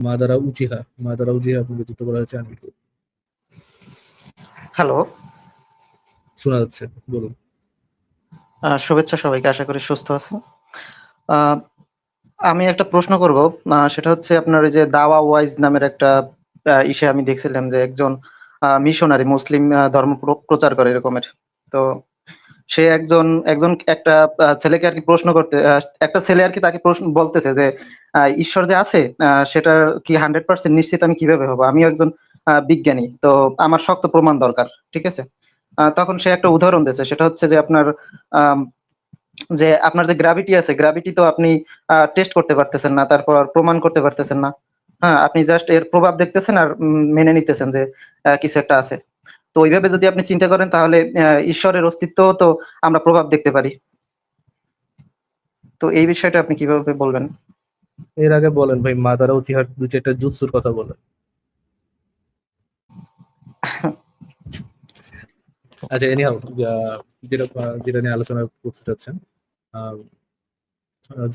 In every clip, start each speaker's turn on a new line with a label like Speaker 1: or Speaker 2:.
Speaker 1: Madara Uchiha Madara Uchiha আপনাকে যুক্ত করা হয়েছে আমি
Speaker 2: হ্যালো।
Speaker 1: শোনা যাচ্ছে বলুন।
Speaker 2: শুভেচ্ছা সবাইকে আশা করি সুস্থ আছেন। আহ, আমি একটা প্রশ্ন করব সেটা হচ্ছে আপনার ওই যে দাওয়া ওয়াইজ নামের একটা ইসে আমি দেখছিলাম যে একজন মিশনারি মুসলিম ধর্ম প্র- প্রচার করে এরকমের। তো সে একজন একজন একটা ছেলেকে আর কি প্রশ্ন করতে একটা ছেলে আর কি তাকে প্রশ্ন বলতেছে যে ঈশ্বর যে আছে সেটার কি হান্ড্রেড পার্সেন্ট নিশ্চিত আমি কীভাবে হব? আমিও একজন বিজ্ঞানী, তো আমার শক্ত প্রমাণ দরকার, ঠিক আছে? তখন সে একটা উদাহরণ দিয়েছে, সেটা হচ্ছে যে আপনার যে আপনার যে গ্র্যাভিটি আছে গ্র্যাভিটি তো আপনি টেস্ট করতে পারতেছেন না, তারপর প্রমাণ করতে পারতেছেন না। হ্যাঁ আপনি জাস্ট এর প্রভাব দেখতেছেন আর মেনে নিতেছেন যে কিছু একটা আছে। তো ওইভাবে যদি আপনি চিন্তা করেন, তাহলে ঈশ্বরের অস্তিত্ব তো আমরা প্রভাব দেখতে পারি। তো এই বিষয়টা আপনি কীভাবে বলবেন?
Speaker 1: এর আগে বলেন ভাই মাদারা উচিহার দু চারটা জুৎসুর কথা বলেন। আচ্ছা এনিহাও যেটা যেটা নিয়ে আলোচনা করতে চাচ্ছেন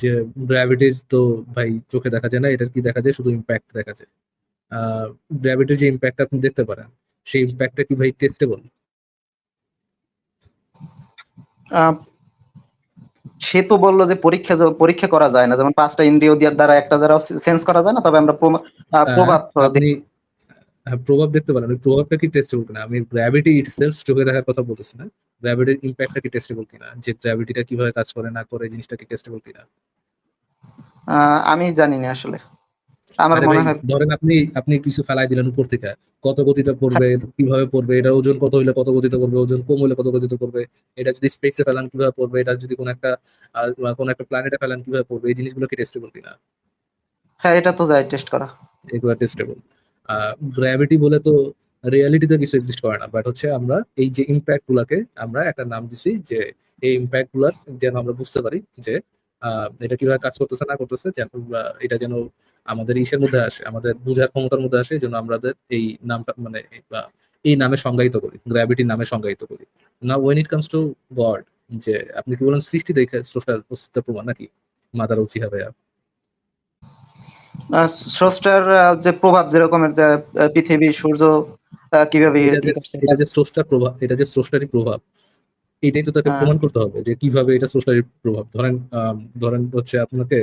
Speaker 1: যে গ্র্যাভিটির তো ভাই চোখে দেখা যায় না, এটার কি দেখা যায়? শুধু ইম্প্যাক্ট দেখা যায়। গ্র্যাভিটির যে ইম্প্যাক্ট আপনি দেখতে পারেন সেই ইম্প্যাক্টটা কি ভাই টেস্টেবল
Speaker 2: সে তো বলল যে পরীক্ষা পরীক্ষা করা যায় না। যেমন পাঁচটা ইন্দ্রিয় দিয়ার দ্বারা একটা দ্বারা সেন্স করা যায় না তবে আমরা প্রভাব
Speaker 1: হ্যাঁ, প্রভাব দেখতে পারেন। ওই প্রভাবটা কি টেস্টেবল কিনা? আমি গ্র্যাভিটি ইটসেলফ চোখে দেখার কথা বলতেছি না। গ্র্যাভিটির ইম্প্যাক্টটা কি টেস্টেবল কিনা? যে গ্র্যাভিটিটা কীভাবে কাজ করে না করে জিনিসটা কি টেস্টেবল কিনা?
Speaker 2: আমি জানি না আসলে। আমার মনে হয়
Speaker 1: ধরেন আপনি আপনি কিছু ফেলাই দিলেন উপর থেকে। কত গতিতে পড়বে কীভাবে পড়বে ওজন কত হইলে কত গতিতে পড়বে ওজন কম হইলে কত গতিতে পড়বে এটা যদি স্পেসে ফেলান কীভাবে পড়বে এটা যদি কোন একটা কোন একটা প্ল্যানেটে ফেলান কীভাবে পড়বে এই জিনিসগুলো কি টেস্টেবল কিনা?
Speaker 2: হ্যাঁ এটা তো যায় টেস্ট করা।
Speaker 1: এগুলো টেস্টেবল গ্র্যাভিটি বলে তো রিয়ালিটিতে কিছু এক্সিস্ট করে না বাট হচ্ছে আমরা এই যে ইম্প্যাক্ট গুলাকে আমরা একটা নাম দিছি যে এই ইম্প্যাক্টগুলার যেন আমরা বুঝতে পারি যে এটা কীভাবে কাজ করতেছে না করতেছে যেন এটা যেন আমাদের ইসের মধ্যে আসে আমাদের বুঝার ক্ষমতার মধ্যে আসে যেন আমাদের এই নামটা মানে এই নামে সংজ্ঞায়িত করি গ্র্যাভিটির নামে সংজ্ঞায়িত করি। না when it comes to God যে আপনি কি বলেন সৃষ্টি দেখে স্রষ্টার অস্তিত্ব প্রমাণ নাকি? মাতার উচিত হবে
Speaker 2: আর স্রষ্টার যে প্রভাব যেরকমের যে আহ, পৃথিবী সূর্য কীভাবে
Speaker 1: এটা যে স্রষ্টার প্রভাব এটা যে স্রষ্টারই প্রভাব এটাই তো তাকে
Speaker 2: হ্যাঁ।
Speaker 1: প্রমাণ করতে হবে যে কীভাবে এটা স্রষ্টারই প্রভাব। ধরেন ধরেন হচ্ছে আপনাকে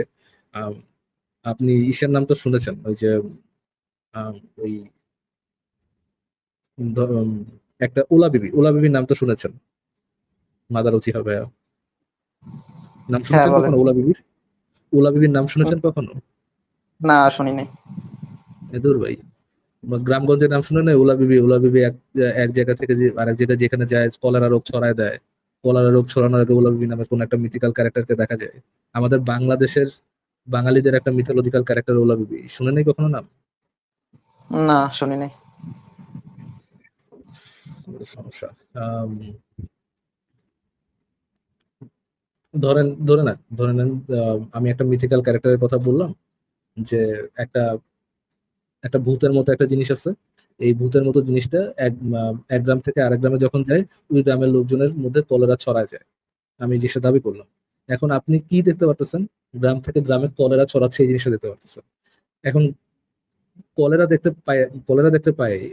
Speaker 1: আপনি ঈশার নাম তো শুনেছেন ওই যে ওই একটা ওলা বিবি ওলা বিবির নাম তো শুনেছেন? মাদার উচি হবে নাম শুনেছেন
Speaker 2: হ্যাঁ,
Speaker 1: কখনো ওলা বিবির? ওলা বিবির নাম শুনেছেন কখনো?
Speaker 2: না শুনি নাই।
Speaker 1: দূর ভাই। গ্রামগঞ্জের নাম শুনে না ওলা বিবি ওলা বিবি এক এক জায়গা থেকে যে আরেক জায়গায় যেখানে যায় কলেরা রোগ ছড়ায় দেয়। কলেরা রোগ ছড়ানোর আগে ওলা বিবি নামের কোন একটা মিথিক্যাল ক্যারেক্টারকে দেখা যায়? আমাদের বাংলাদেশের বাঙালিদের একটা মিথোলজিক্যাল ক্যারেক্টার ওলা বিবি। শুনে নেই কখনো নাম?
Speaker 2: না শুনি নাই।
Speaker 1: সমস্যা। ধরেন ধরে না ধরে নেন আমি একটা মিথিক্যাল ক্যারেক্টারের কথা বললাম যে একটা একটা ভূতের মতো একটা জিনিস আছে। এই ভূতের মতো জিনিসটা এক এক গ্রাম থেকে আরেক গ্রামে যখন যায়, ওই গ্রামের লোকজনের মধ্যে কলেরা ছড়ায় যায়। আমি জিনিসটা দাবি করলাম। এখন আপনি কি দেখতে পারতেছেন? গ্রাম থেকে গ্রামে কলেরা ছড়াচ্ছে এই জিনিসটা দেখতে পারতেছেন। এখন কলেরা দেখতে পায়, কলেরা দেখতে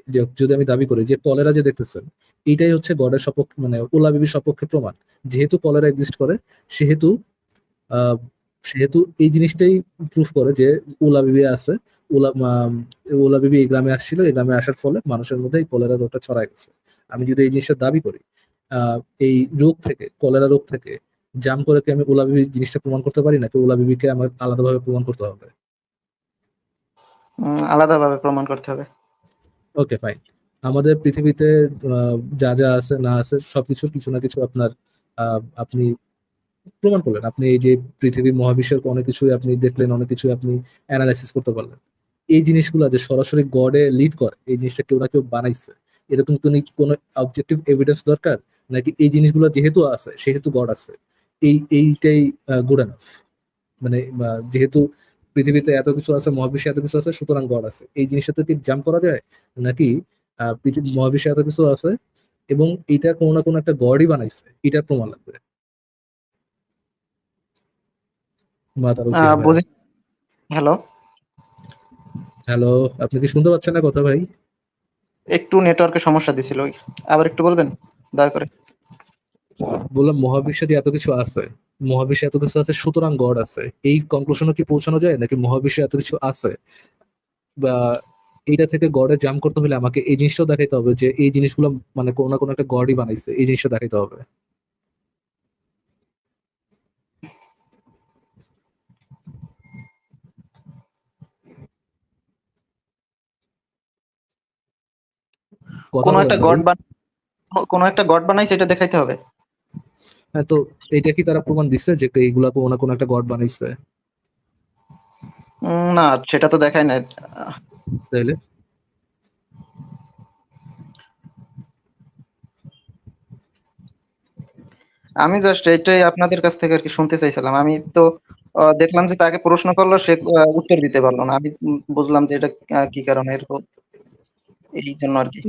Speaker 1: যে যদি আমি দাবি করি যে কলেরা যে দেখতেছেন, এটাই হচ্ছে গডের সপক্ষে মানে ওলা বিবির সপক্ষে প্রমাণ। যেহেতু কলেরা এক্সিস্ট করে, সেহেতু সেহেতু এই জিনিসটাই প্রুফ করে যে ওলা বিবি আছে। ওলা ওলা বিবি এই গ্রামে আসছিল। এই গ্রামে আসার ফলে মানুষের মধ্যে এই কলেরা রোগটা ছড়ায় গেছে। আমি যদি এই জিনিসটা দাবি করি এই রোগ থেকে কলেরা রোগ থেকে জাম করে কি আমি ওলা বিবি জিনিসটা প্রমাণ করতে পারি? নাকি ওলা বিবিকে আমার আলাদাভাবে প্রমাণ করতে হবে?
Speaker 2: আলাদাভাবে প্রমাণ করতে হবে।
Speaker 1: ওকে ফাইন আমাদের পৃথিবীতে যা যা আছে না আছে সবকিছু কিছু না কিছু আপনার আহ, আপনি প্রমাণ করলেন। আপনি এই যে পৃথিবী মহাবিশ্বের অনেক কিছুই আপনি দেখলেন, অনেক কিছু আপনি অ্যানালাইসিস করতে পারলেন। এই জিনিসগুলো যে সরাসরি গডে লিড করে, এই জিনিসটা কেউ না কেউ বানাইছে? এরকম কোনো অবজেক্টিভ এভিডেন্স দরকার? নাকি এই জিনিসগুলো যেহেতু আছে, সেহেতু গড আছে? এই, এইটাই গুড এনাফ মানে যেহেতু পৃথিবীতে এত কিছু আছে, মহাবিশ্বে এত কিছু আছে, সুতরাং গড আছে। এই জিনিসটাতে কি জাম্প করা যায়? নাকি মহাবিশ্বে এত কিছু আছে এবং এটা কোনো না কোনো একটা গডই বানাইছে, এটার প্রমাণ লাগবে বা তার উচিত
Speaker 2: আহ,
Speaker 1: হবে।
Speaker 2: বুঝি হ্যালো
Speaker 1: হ্যালো, আপনি কি শুনতে পাচ্ছেন না কথা ভাই?
Speaker 2: একটু নেটওয়ার্কের সমস্যা দিছিল। আবার একটু বলবেন? দয়া করে।
Speaker 1: বললাম মহাবিশ্বে যে এত কিছু আছে, মহাবিশ্বে এত কিছু আছে সুতরাং গড আছে। এই কনক্লুশনে কি পৌঁছানো যায়? নাকি মহাবিশ্বে এত কিছু আছে বা এইটা থেকে গডে জাম্প করতে হলে আমাকে এই জিনিসটাও দেখাইতে হবে যে এই জিনিসগুলো মানে কোনো না কোনো একটা গডই বানাইছে। এই জিনিসটা দেখাইতে হবে।
Speaker 2: কোনো একটা গড কোনো একটা গড বানাইছে এটা দেখাইতে হবে?
Speaker 1: হ্যাঁ, তো এইটা কি তারা প্রমাণ দিচ্ছে যে এইগুলা কোনো না কোনো একটা গড বানাইছে?
Speaker 2: না, সেটা তো দেখায়
Speaker 1: তাইলে?
Speaker 2: আমি জাস্ট এটাই আপনাদের কাছ থেকে আরকি শুনতে চাইছিলাম। আমি তো দেখলাম যে তাকে প্রশ্ন করল সে উত্তর দিতে পারল না। আমি বুঝলাম যে এটা কি কারণে এরকম। এইজন্য আরকি।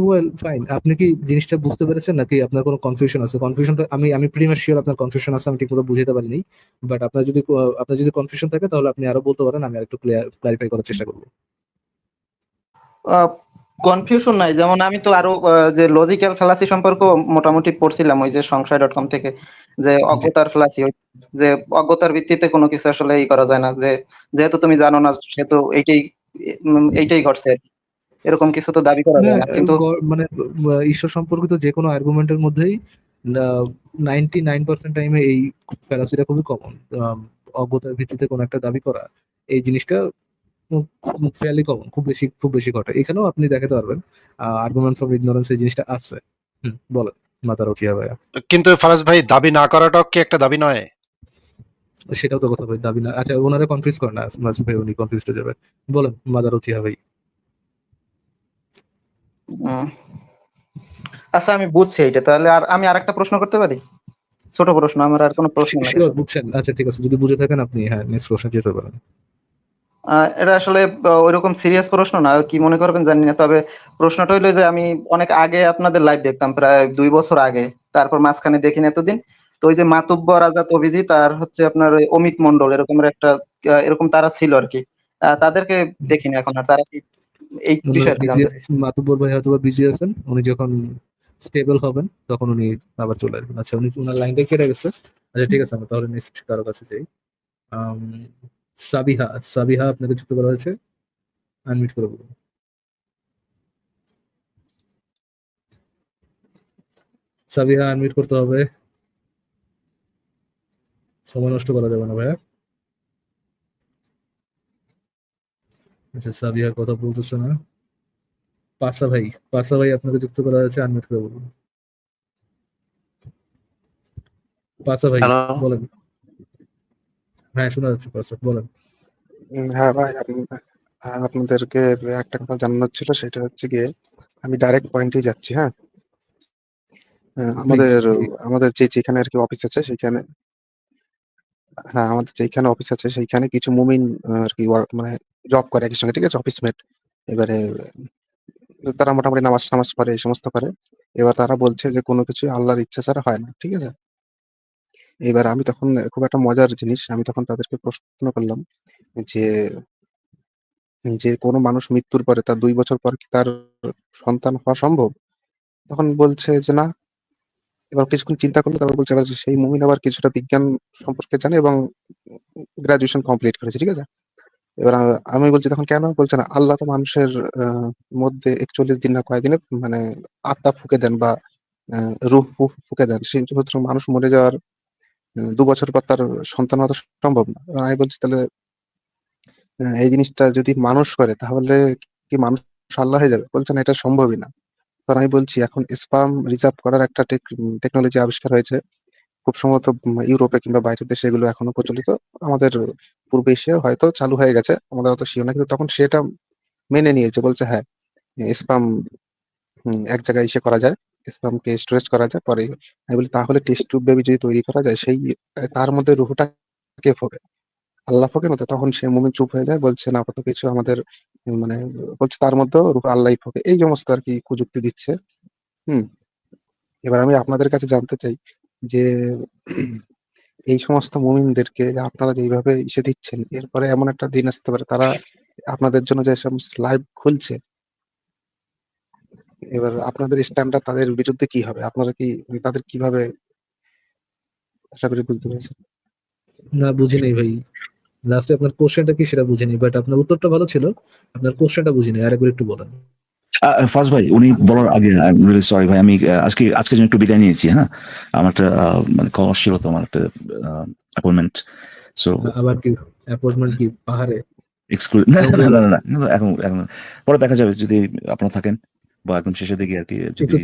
Speaker 1: Well fine. আপনি কি জিনিসটা বুঝতে পেরেছেন নাকি আপনার কোনো কনফিউশন আছে? কনফিউশনটা আমি আমি প্রিটি মাচ সিউর আপনার কনফিউশন আছে আমি ঠিকমতো বুঝাইতে পারিনি। বাট আপনার যদি ক আপনার যদি কনফিউশন থাকে তাহলে আপনি আরও বলতে পারেন। আমি আরেকটু ক্লিয়ার ক্লারিফাই করার চেষ্টা করব।
Speaker 2: কনফিউশন নাই। যেমন আমি তো আরও যে লজিক্যাল ফ্যালাসি সম্পর্ক মোটামুটি পড়ছিলাম ওই যে সংশয়.com থেকে যে। অজ্ঞতার ফ্যালাসি যে অজ্ঞতার ভিত্তিতে কোনো কিছু আসলে ই করা যায় না। যে যেহেতু তুমি জানো না সেহেতু এইটাই এইটাই ঘটছে। এরকম কিছু তো দাবি করা যায়
Speaker 1: হ্যাঁ,
Speaker 2: না। কিন্তু
Speaker 1: মানে ঈশ্বর সম্পর্কিত যেকোনো আর্গুমেন্ট এর মধ্যেই না 99% টাইমে এই ফ্যালাসিটা খুবই কমন। অজ্ঞতার ভিত্তিতে কোনো একটা দাবি করা। এই জিনিসটা খুব ফেয়ারলি কমন। খুব বেশি খুব বেশি ঘটে। এখানেও আপনি দেখাতে পারবেন। আর্গুমেন্ট ফ্রম ইগনোরেন্স এই জিনিসটা আছে। হুম, বলেন মাতার উঠিয়া ভাইয়া।
Speaker 3: কিন্তু ফারাজ ভাই দাবি না করাটাও কি একটা দাবি নয়?
Speaker 1: সেটাও তো কথা ভাই দাবি না। আচ্ছা উনারে কনফিউজ করেন না। মাসুদ ভাই উনি কনফিউজ হয়ে যাবে। বলেন মাদার উচিয়া ভাই।
Speaker 2: আচ্ছা আমি বুঝছি এইটা। তাহলে আর আমি আরেকটা প্রশ্ন করতে পারি? ছোট প্রশ্ন। আমার আর কোনো প্রশ্ন নাই
Speaker 1: বুঝছেন। আচ্ছা ঠিক আছে। যদি বুঝে থাকেন আপনি হ্যাঁ, নেক্সট কোয়েশ্চেন যেতে পারেন।
Speaker 2: এটা আসলে আ ঐরকম সিরিয়াস প্রশ্ন না। কি মনে করবেন জানি না। তবে প্রশ্নটা হইল যে আমি অনেক আগে আপনাদের লাইভ দেখতাম প্রায় দুই বছর আগে। তারপর মাঝখানে দেখিনি এতদিন। তো ওই যে মাতুব্বর আজাদ অভিজিৎ আর হচ্ছে আপনার ওই অমিত মন্ডল এরকমের একটা এরকম তারা ছিল আরকি। আ তাদেরকে দেখিনি এখন আর। তারা কি এই
Speaker 1: উনারা
Speaker 2: বিষয়ে আরকি
Speaker 1: বিজি মাতুব্বর ভাই হয়তোবা বিজি আছেন। উনি যখন স্টেবল হবেন তখন উনি আবার চলে আসবেন। আচ্ছা উনি উনার লাইনটা কেটে গেছে। আচ্ছা ঠিক আছে আমরা তাহলে নেক্সট কারও কাছে যাই। সাবিহা, সাবিহা আপনাকে যুক্ত করা হয়েছে। আনমিউট করে বলুন। সাবিহা আনমিউট করতে হবে। সময় নষ্ট করা যাবে না ভাইয়া। আচ্ছা সাবিহা কথা বলতেছে না। পাসা ভাই, পাসা ভাই আপনাকে যুক্ত করা হয়েছে আনমিউট করে বলুন। পাসা ভাই বলেন। হ্যাঁ, শোনা যাচ্ছে পাসা বলেন।
Speaker 4: হ্যাঁ ভাই আপনাদেরকে একটা কথা জানানোর ছিল সেটা হচ্ছে গিয়ে আমি ডাইরেক্ট পয়েন্টেই যাচ্ছি, হ্যাঁ? আ আমাদের আমাদের যে যেখানে আর কি অফিস আছে সেখানে হ্যাঁ, আমাদের যেইখানে অফিস আছে সেইখানে কিছু মুমিন আর কি মানে জব করে একই সঙ্গে, ঠিক আছে? অফিসমেট। এবারে তারা মোটামুটি নামাজ-টামাজ পড়ে এই সমস্ত করে। এবার তারা বলছে যে কোনো কিছুই আল্লাহর ইচ্ছা ছাড়া হয় না। ঠিক আছে? এবার আমি তখন খুব একটা মজার জিনিস আমি তখন তাদেরকে প্রশ্ন করলাম যে যে কোনো মানুষ মৃত্যুর পরে তার দুই বছর পর কি তার সন্তান হওয়া সম্ভব? তখন বলছে যে, "না।" এবার কিছুক্ষণ চিন্তা করল তারপর বলছে এবার সেই মুমিন আবার কিছুটা বিজ্ঞান সম্পর্কে জানে এবং গ্রাজুয়েশন কমপ্লিট করেছে। ঠিক আছে? এবার আমি বলছি তখন কেন? বলছে না, "আল্লাহ তো মানুষের মধ্যে ৪১ দিন না কয়দিনে মানে আত্মা ফুঁকে দেন বা রূহ ফুঁকে দেন। সেই মানুষ মরে যাওয়ার দু বছর পর তার সন্তান হওয়া সম্ভব না।" আমি বলছি তাহলে এই জিনিসটা যদি মানুষ করে তাহলে কি মানুষ আল্লাহ হয়ে যাবে? বলছে না এটা সম্ভবই না। তখন আমি বলছি এখন স্পাম রিজার্ভ করার একটা টেক টেকনোলজি আবিষ্কার হয়েছে। খুব সম্ভবত ইউরোপে কিংবা বাইরের দেশে এগুলো এখনও প্রচলিত। আমাদের পূর্ব এশিয়ায় হয়তো চালু হয়ে গেছে। আমাদের অত সিওর না। কিন্তু তখন সেটা মেনে নিয়েছে। বলছে হ্যাঁ, স্পার্ম হুম, এক জায়গায় এসে করা যায়। স্পার্মকে স্টোরেজ করা যায়। পরে আমি বলি তাহলে টেস্ট টিউব বেবি যদি তৈরি করা যায় সেই তার মধ্যে রুহটা কে ফোঁকে? আল্লাহ ফোঁকে না তখন সে মুমিন চুপ হয়ে যায়। বলছে না কত কিছু আমাদের মানে বলছে তার মধ্যেও রুহ আল্লাহই ফোঁকে। এই সমস্ত আর কি কুযুক্তি দিচ্ছে। হুম? এবার আমি আপনাদের কাছে জানতে চাই যে এই সমস্ত মুমিনদেরকে আপনারা যেইভাবে ইসে দিচ্ছেন, এরপরে এমন একটা দিন আসতে পারে, তারা আপনাদের জন্য যে সমস্ত লাইভ খুলছে, এবার আপনাদের স্ট্যান্ডটা তাদের বিরুদ্ধে কি হবে? আপনারা কি মানে তাদের কীভাবে আশা করি বুঝতে পেরেছেন।
Speaker 1: না, বুঝি নাই ভাই। লাস্টে আপনার কোশ্চেনটা কি সেটা বুঝিনি বাট আপনার উত্তরটা ভালো ছিল। আপনার কোশ্চেনটা বুঝিনি আরেকবার একটু বলেন।
Speaker 5: ফার্স্ট ভাই উনি বলার আগে সরি ভাই আমি আজকে আজকের জন্য একটু বিদায় নিয়েছি হ্যাঁ? আমার একটা মানে কল ছিল তো আমার একটা অ্যাপয়েন্টমেন্ট সো
Speaker 1: আবার কি অ্যাপয়েন্টমেন্ট কি পাহাড়ে?
Speaker 5: এক্সক্লুড না না না না, না, না, এখন এখন পরে দেখা যাবে যদি আপনারা থাকেন বা একদম শেষের দিকে আর কি যদি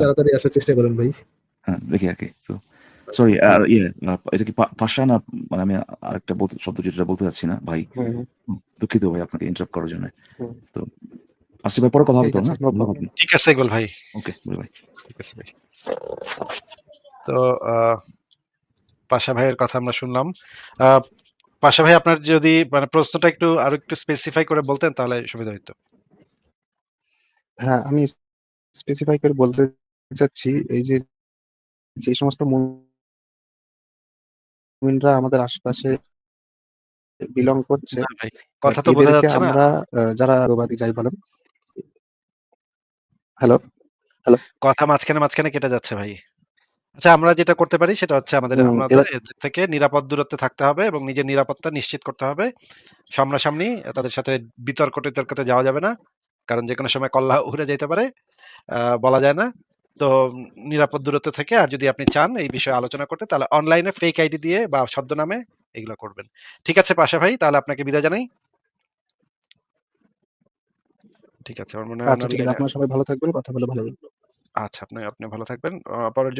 Speaker 1: তাড়াতাড়ি আসার চেষ্টা করেন ভাই।
Speaker 5: হ্যাঁ দেখি আর কি তো সরি আর ইয়ে এটা কি পাশা না মানে আমি আরেকটা শব্দ যেটা বলতে চাচ্ছি না ভাই। দুঃখিত ভাই আপনাকে ইন্টারাপ্ট করার জন্য। তো ভাই পরে কথা হবে
Speaker 4: ঠিক
Speaker 5: তো
Speaker 4: আছে.
Speaker 3: ঠিক ইকবাল ভাই।
Speaker 5: ওকে ভাই
Speaker 3: ঠিক আছে ভাই তো পাশা ভাইয়ের কথা আমরা শুনলাম। আহ, পাশা ভাই আপনার যদি মানে প্রশ্নটা একটু আরও একটু স্পেসিফাই করে বলতেন তাহলে সুবিধা হতো
Speaker 4: হ্যাঁ আমি স্পেসিফাই করে বলতে চাচ্ছি এই যে যে সমস্ত মুমিনরা আমাদের আশেপাশে বিলং করছে
Speaker 3: ভাই। কথা তো বোঝা যাচ্ছে না।
Speaker 4: আমরা আহ, যারা রোবাদী যাই বলেন হ্যালো হ্যালো
Speaker 3: কথা মাঝখানে মাঝখানে কেটে যাচ্ছে ভাই। আচ্ছা আমরা যেটা করতে পারি সেটা হচ্ছে আমাদের আমাদের থেকে নিরাপদ দূরত্বে থাকতে হবে এবং নিজের নিরাপত্তা নিশ্চিত করতে হবে। সামনাসামনি তাদের সাথে বিতর্ক টিতর্কতে যাওয়া যাবে না কারণ যে কোনো সময় কল্লা উড়ে যেতে পারে আহ, বলা যায় না। তো নিরাপদ দূরত্বে থেকে আর যদি আপনি চান এই বিষয়ে আলোচনা করতে তাহলে অনলাইনে ফেক আইডি দিয়ে বা ছদ্মনামে এগুলো করবেন। ঠিক আছে পাশা ভাই তাহলে আপনাকে বিদায় জানাই। ঠিক আছে আমার মনে হয়
Speaker 4: আচ্ছা ঠিক আছে আপনারা সবাই ভালো থাকবেন কথা বলে ভালো লাগল।
Speaker 3: আচ্ছা আপনি আপনি ভালো থাকবেন। আহ, পরের জন